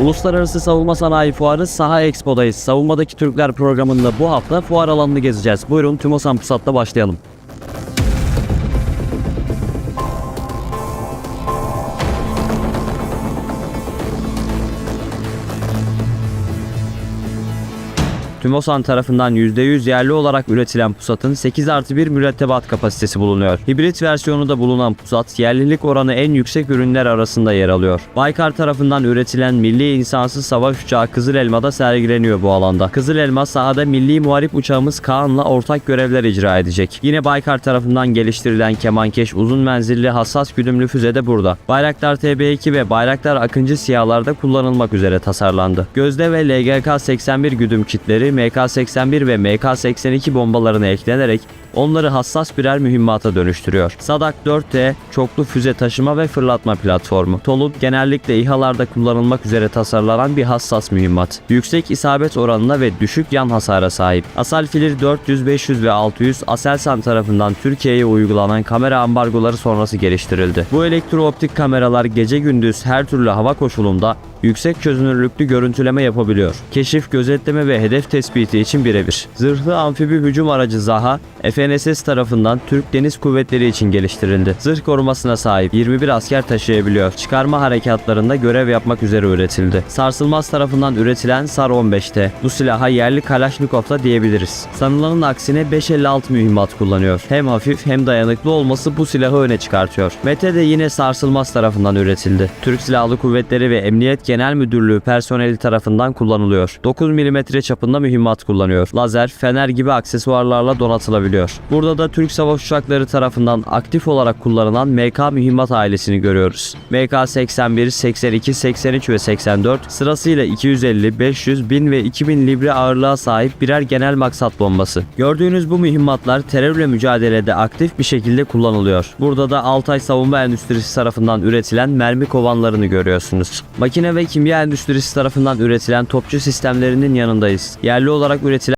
Uluslararası Savunma Sanayi Fuarı Saha Expo'dayız. Savunmadaki Türkler programında bu hafta fuar alanını gezeceğiz. Buyurun Tümosan Pusat'la başlayalım. Tümosan tarafından %100 yerli olarak üretilen pusatın 8 artı 1 mürettebat kapasitesi bulunuyor. Hibrit versiyonu da bulunan pusat yerlilik oranı en yüksek ürünler arasında yer alıyor. Baykar tarafından üretilen milli insansız savaş uçağı Kızıl Elma'da sergileniyor bu alanda. Kızıl Elma sahada milli muharip uçağımız Kaan'la ortak görevler icra edecek. Yine Baykar tarafından geliştirilen kemankeş uzun menzilli hassas güdümlü füze de burada. Bayraktar TB2 ve Bayraktar Akıncı siyahlarda kullanılmak üzere tasarlandı. Gözde ve LGK-81 güdüm kitleri MK-81 ve MK-82 bombalarına eklenerek onları hassas birer mühimmata dönüştürüyor. Sadak 4T çoklu füze taşıma ve fırlatma platformu. Tolup genellikle İHA'larda kullanılmak üzere tasarlanan bir hassas mühimmat. Yüksek isabet oranına ve düşük yan hasara sahip. Asal Filir 400, 500 ve 600 Aselsan tarafından Türkiye'ye uygulanan kamera ambargoları sonrası geliştirildi. Bu elektrooptik kameralar gece gündüz her türlü hava koşulunda yüksek çözünürlüklü görüntüleme yapabiliyor. Keşif, gözetleme ve hedef tespiti için birebir. Zırhlı amfibi hücum aracı Zaha, FNSS tarafından Türk Deniz Kuvvetleri için geliştirildi. Zırh korumasına sahip 21 asker taşıyabiliyor. Çıkarma harekatlarında görev yapmak üzere üretildi. Sarsılmaz tarafından üretilen SAR 15T. Bu silaha yerli Kalashnikov da diyebiliriz. Sanılanın aksine 5.56 mühimmat kullanıyor. Hem hafif hem dayanıklı olması bu silahı öne çıkartıyor. Mete de yine sarsılmaz tarafından üretildi. Türk Silahlı Kuvvetleri ve Emniyet Genel Müdürlüğü personeli tarafından kullanılıyor. 9 mm çapında mühimmat kullanıyor. Lazer, fener gibi aksesuarlarla donatılabiliyor. Burada da Türk savaş uçakları tarafından aktif olarak kullanılan MK mühimmat ailesini görüyoruz. MK 81, 82, 83 ve 84 sırasıyla 250, 500, 1000 ve 2000 libre ağırlığa sahip birer genel maksat bombası. Gördüğünüz bu mühimmatlar terörle mücadelede aktif bir şekilde kullanılıyor. Burada da Altay Savunma Endüstrisi tarafından üretilen mermi kovanlarını görüyorsunuz. Makine ve kimya endüstrisi tarafından üretilen topçu sistemlerinin yanındayız. Yerli olarak üretilen